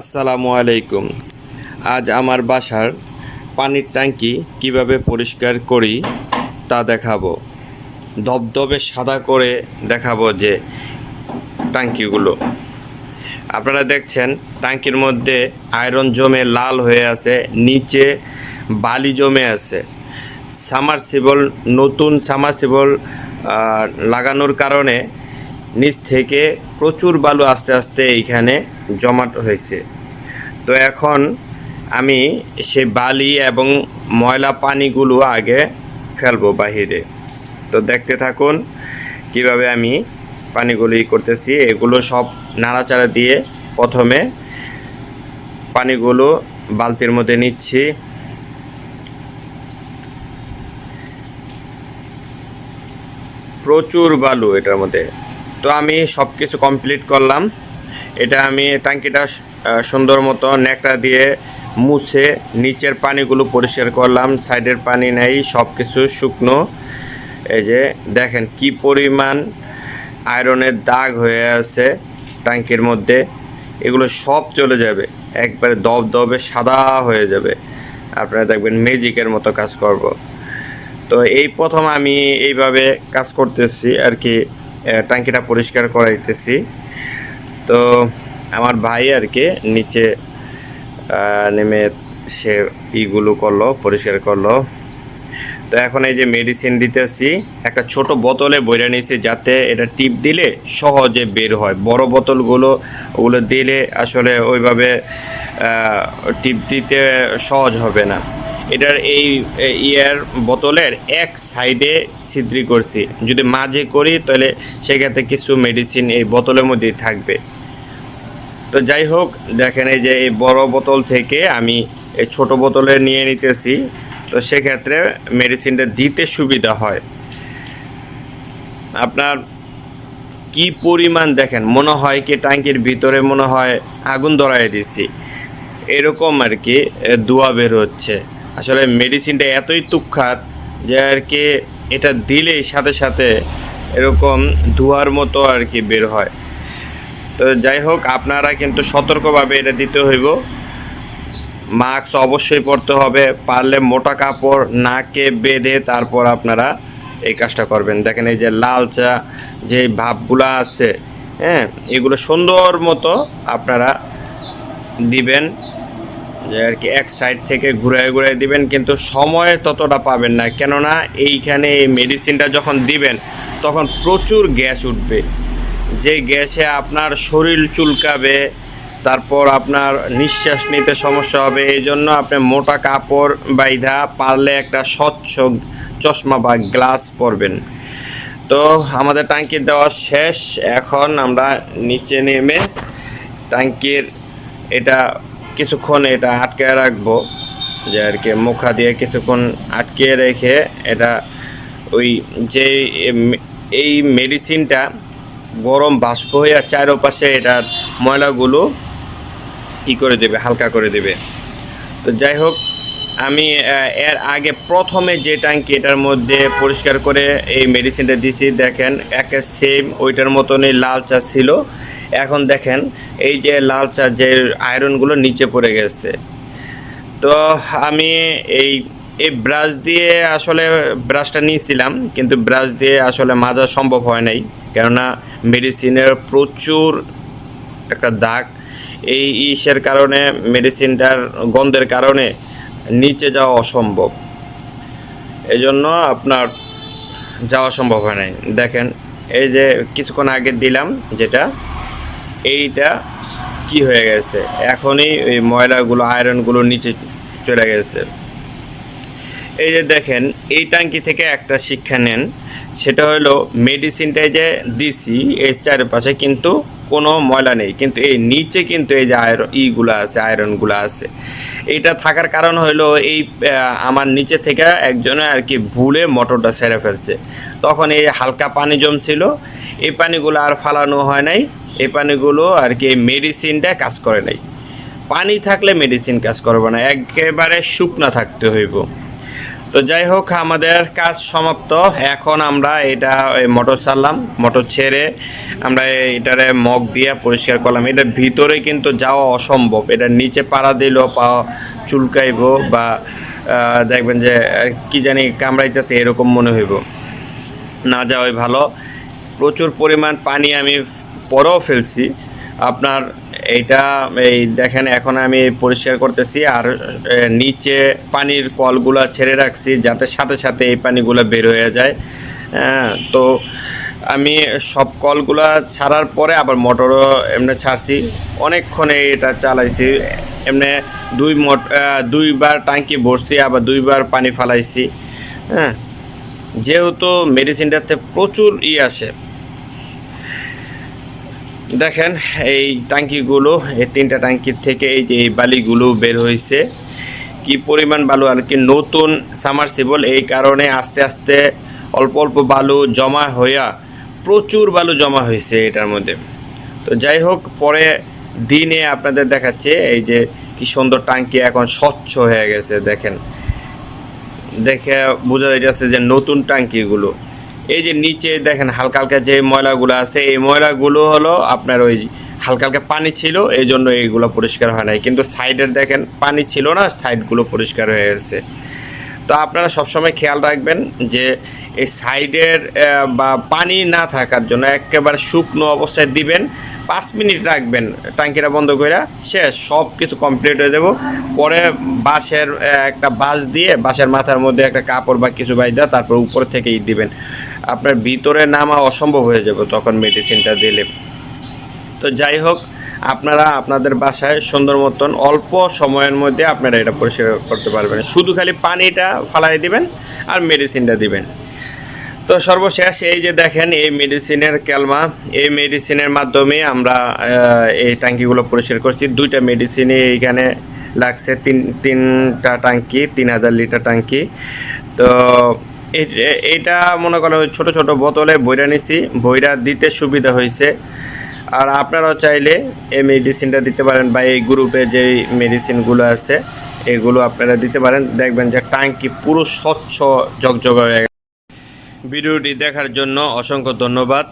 আসসালামু আলাইকুম। আজ আমার বাসার পানির ট্যাঙ্কি কীভাবে পরিষ্কার করি তা দেখাবো। ধবধবে সাদা করে দেখাবো যে ট্যাঙ্কিগুলো। আপনারা দেখছেন, ট্যাঙ্কির মধ্যে আয়রন জমে লাল হয়ে আছে, নিচে বালি জমে আছে। সামারসিবল, নতুন সামারসিবল লাগানোর কারণে নিচ থেকে প্রচুর বালু আস্তে আস্তে এইখানে জমাট হয়েছে। তো এখন আমি সে বালি এবং ময়লা পানিগুলো আগে ফেলব বাহিরে। তো দেখতে থাকুন কীভাবে আমি পানিগুলো ই করতেছি। এগুলো সব নাড়াচাড়া দিয়ে প্রথমে পানিগুলো বালতির মধ্যে নিচ্ছি। প্রচুর বালু এটার মধ্যে। তো আমি সব কিছু কমপ্লিট করলাম। এটা আমি ট্যাঙ্কিটা সুন্দর মতো ন্যাকড়া দিয়ে মুছে নিচের পানিগুলো পরিষ্কার করলাম। সাইডের পানি নেই সব কিছু শুকনো। এই যে দেখেন কি পরিমাণ আয়রনের দাগ হয়ে আছে ট্যাঙ্কির মধ্যে। এগুলো সব চলে যাবে, একবারে দব দবে সাদা হয়ে যাবে। আপনারা দেখবেন ম্যাজিকের মতো কাজ করব। তো এই প্রথম আমি এইভাবে কাজ করতেছি আর কি। ট্যাঙ্কিটা পরিষ্কার করাইতেছি। তো আমার ভাই আর কি নিচে নেমে সে ইগুলো করল, পরিষ্কার করল। তো এখন এই যে মেডিসিন দিতেছি, একটা ছোট বোতলে বইরা নিয়েছি যাতে এটা টিপ দিলে সহজে বের হয়। বড় বোতলগুলো, ওগুলো দিলে আসলে ওইভাবে টিপ দিতে সহজ হবে না। এটার এই ইয়ার বোতলের এক সাইডে ছিদ্রি করছি। যদি মাঝে করি, তাহলে সেক্ষেত্রে কিছু মেডিসিন এই বোতলের মধ্যেই থাকবে। তো যাই হোক, দেখেন এই যে এই বড় বোতল থেকে আমি এই ছোট বোতলে নিয়ে নিতেছি। তো সেক্ষেত্রে মেডিসিনটা দিতে সুবিধা হয়। আপনার কি পরিমাণ, দেখেন, মনে হয় কি ট্যাঙ্কির ভিতরে মনে হয় আগুন ধরাই দিচ্ছি এরকম আর কি ধোঁয়া বের হচ্ছে। আসলে মেডিসিনটা এতই তুক্ষার যে আর কি এটা দিলেই সাথে সাথে এরকম ধোঁয়ার মতো আর কি বের হয়। তো যাই হোক, আপনারা কিন্তু সতর্কভাবে এটা দিতে হইব। মাস্ক অবশ্যই পরতে হবে, পারলে মোটা কাপড় নাকে বেঁধে তারপর আপনারা এই কাজটা করবেন। দেখেন এই যে লাল চা, যে ভাবগুলো আছে হ্যাঁ এগুলো সুন্দর মতো আপনারা দিবেন। যে আর কি এক সাইড থেকে ঘুরায় ঘুরায় দিবেন, কিন্তু সময় ততটা পাবেন না। কেননা এইখানে এই মেডিসিনটা যখন দিবেন, তখন প্রচুর গ্যাস উঠবে। যে গ্যাসে আপনার শরীর চুলকাবে, তারপর আপনার নিঃশ্বাস নিতে সমস্যা হবে এই জন্য আপনি মোটা কাপড় বাইধা পারলে একটা স্বচ্ছ চশমা বা গ্লাস পরবেন। তো আমাদের ট্যাঙ্কি দেওয়া শেষ। এখন আমরা নিচে নেমে ট্যাঙ্কির এটা কিছুক্ষণ এটা আটকে রাখব, যে আর কি মুখা দিয়ে কিছুক্ষণ আটকে রেখে এটা ওই যে এই মেডিসিনটা গরম বাষ্প হয়ে চারোপাশে এটার ময়লাগুলো ই করে দেবে, হালকা করে দেবে। তো যাই হোক, আমি এর আগে প্রথমে যে ট্যাঙ্কি এটার মধ্যে পরিষ্কার করে এই মেডিসিনটা দিছি, দেখেন একে সেম ওইটার মতনই লাল চা ছিল। এখন দেখেন, এই যে লাল চার্জের আয়রনগুলো নিচে পড়ে গেছে। তো আমি এই এই ব্রাশ দিয়ে আসলে ব্রাশটা নিয়েছিলাম, কিন্তু ব্রাশ দিয়ে আসলে মাজা সম্ভব হয় নাই। কেননা মেডিসিনের প্রচুর একটা দাগ। এই ইসের কারণে, মেডিসিনটার গন্ধের কারণে নিচে যাওয়া অসম্ভব। এই জন্য আপনার যাওয়া সম্ভব হয় নাই। দেখেন, এই যে কিছুক্ষণ আগে দিলাম যেটা এইটা কি হয়ে গেছে? এখনই ওই ময়লাগুলো আয়রনগুলো নিচে চলে গেছে। এই যে দেখেন, এই ট্যাঙ্কি থেকে একটা শিক্ষা নেন। সেটা হলো মেডিসিনটাই যে দিছি এই চারপাশে কিন্তু কোনো ময়লা নেই। কিন্তু এই নিচে কিন্তু এই যে আয়রন ইগুলো আছে আয়রনগুলো আছে। এটা থাকার কারণ হলো, এই আমার নিচে থেকে একজনে আর কি ভুলে মোটরটা সেরে ফেলছে। তখন এই হালকা পানি জমছিল। এই পানিগুলো আর ফালানো হয় নাই। এই পানিগুলো আর কি মেডিসিনটা কাজ করে নাই। পানি থাকলে মেডিসিন কাজ করবে না, একেবারে শুকনা থাকতে হইব। তো যাই হোক, আমাদের কাজ সমাপ্ত। এখন আমরা এটা মোটর ছাড়লাম, মোটর ছেড়ে আমরা এটারে মগ দিয়ে পরিষ্কার করলাম। এটার ভিতরে কিন্তু যাওয়া অসম্ভব। এটার নিচে পাড়া দিল পা চুলকাইব বা দেখবেন যে কি জানি কামড়াইতেছে, এরকম মনে হইব। না যাওয়াই ভালো। প্রচুর পরিমাণ পানি আমি পরেও ফেলছি। আপনার এইটা এই দেখেন, এখন আমি পরিষ্কার করতেছি, আর নিচে পানির কলগুলো ছেড়ে রাখছি, যাতে সাথে সাথে এই পানিগুলো বের হয়ে যায়। হ্যাঁ তো আমি সব কলগুলা ছাড়ার পরে আবার মোটরও এমনি ছাড়ছি। অনেকক্ষণে এটা চালাইছি, এমনি দুই মোট দুইবার টাঙ্কি ভরছি, আবার দুইবার পানি ফালাইছি। হ্যাঁ যেহেতু মেডিসিনটাতে প্রচুর ই আসে দেখেন, এই ট্যাঙ্কিগুলো, এই তিনটা ট্যাঙ্কির থেকে এই যে এই বালিগুলো বের হয়েছে কি পরিমাণ বালু আর কি নতুন সামারসিবল, এই কারণে আস্তে আস্তে অল্প অল্প বালু জমা হইয়া প্রচুর বালু জমা হয়েছে এটার মধ্যে। তো যাই হোক, পরে দিনে আপনাদের দেখাচ্ছে এই যে কি সুন্দর ট্যাঙ্কি এখন স্বচ্ছ হয়ে গেছে, দেখেন। দেখে বোঝা যাচ্ছে যে নতুন টাঙ্কিগুলো এই যে নিচে দেখেন হালকা হালকা যে ময়লাগুলো আছে, এই ময়লাগুলো হলো আপনার ওই হালকা হালকা পানি ছিল, এই জন্য এইগুলো পরিষ্কার হয় নাই। কিন্তু সাইডের দেখেন পানি ছিল না, সাইডগুলো পরিষ্কার হয়ে গেছে। তো আপনারা সবসময় খেয়াল রাখবেন যে এই সাইডের বা পানি না থাকার জন্য একেবারে শুকনো অবস্থায় দিবেন, পাঁচ মিনিট রাখবেন টাঙ্কিটা বন্ধ করে শেষ সব কিছু কমপ্লিট হয়ে যাব। পরে বাঁশের একটা বাঁশ দিয়ে, বাঁশের মাথার মধ্যে একটা কাপড় বা কিছু বাইদা তারপর উপর থেকেই দিবেন। আপনার ভিতরে নামা অসম্ভব হয়ে যাবে তখন মেডিসিনটা দিলে। তো যাই হোক, আপনারা আপনাদের বাসায় সুন্দর মতন অল্প সময়ের মধ্যে আপনারা এটা পরিষ্কার করতে পারবেন। শুধু খালি পানিটা ফালাই দিবেন আর মেডিসিনটা দিবেন। তো সর্বশেষ এই যে দেখেন, এই মেডিসিনের ক্যালমা এই মেডিসিনের মাধ্যমে আমরা এই ট্যাঙ্কিগুলো পরিষ্কার করছি। দুইটা মেডিসিনই এইখানে লাগছে। তিন, তিনটা ট্যাঙ্কি তিন হাজার লিটার ট্যাঙ্কি তো এইটা মনে করেন ওই ছোট ছোটো বোতলে বইরা নিছি, বইরা দিতে সুবিধা হয়েছে। আর আপনারাও চাইলে এই মেডিসিনটা দিতে পারেন বা এই গ্রুপে যে মেডিসিনগুলো আছে, এগুলো আপনারা দিতে পারেন। দেখবেন যে ট্যাঙ্কি পুরো স্বচ্ছ জগজগা হয়ে গেছে। ভিডিওটি দেখার জন্য অসংখ্য ধন্যবাদ।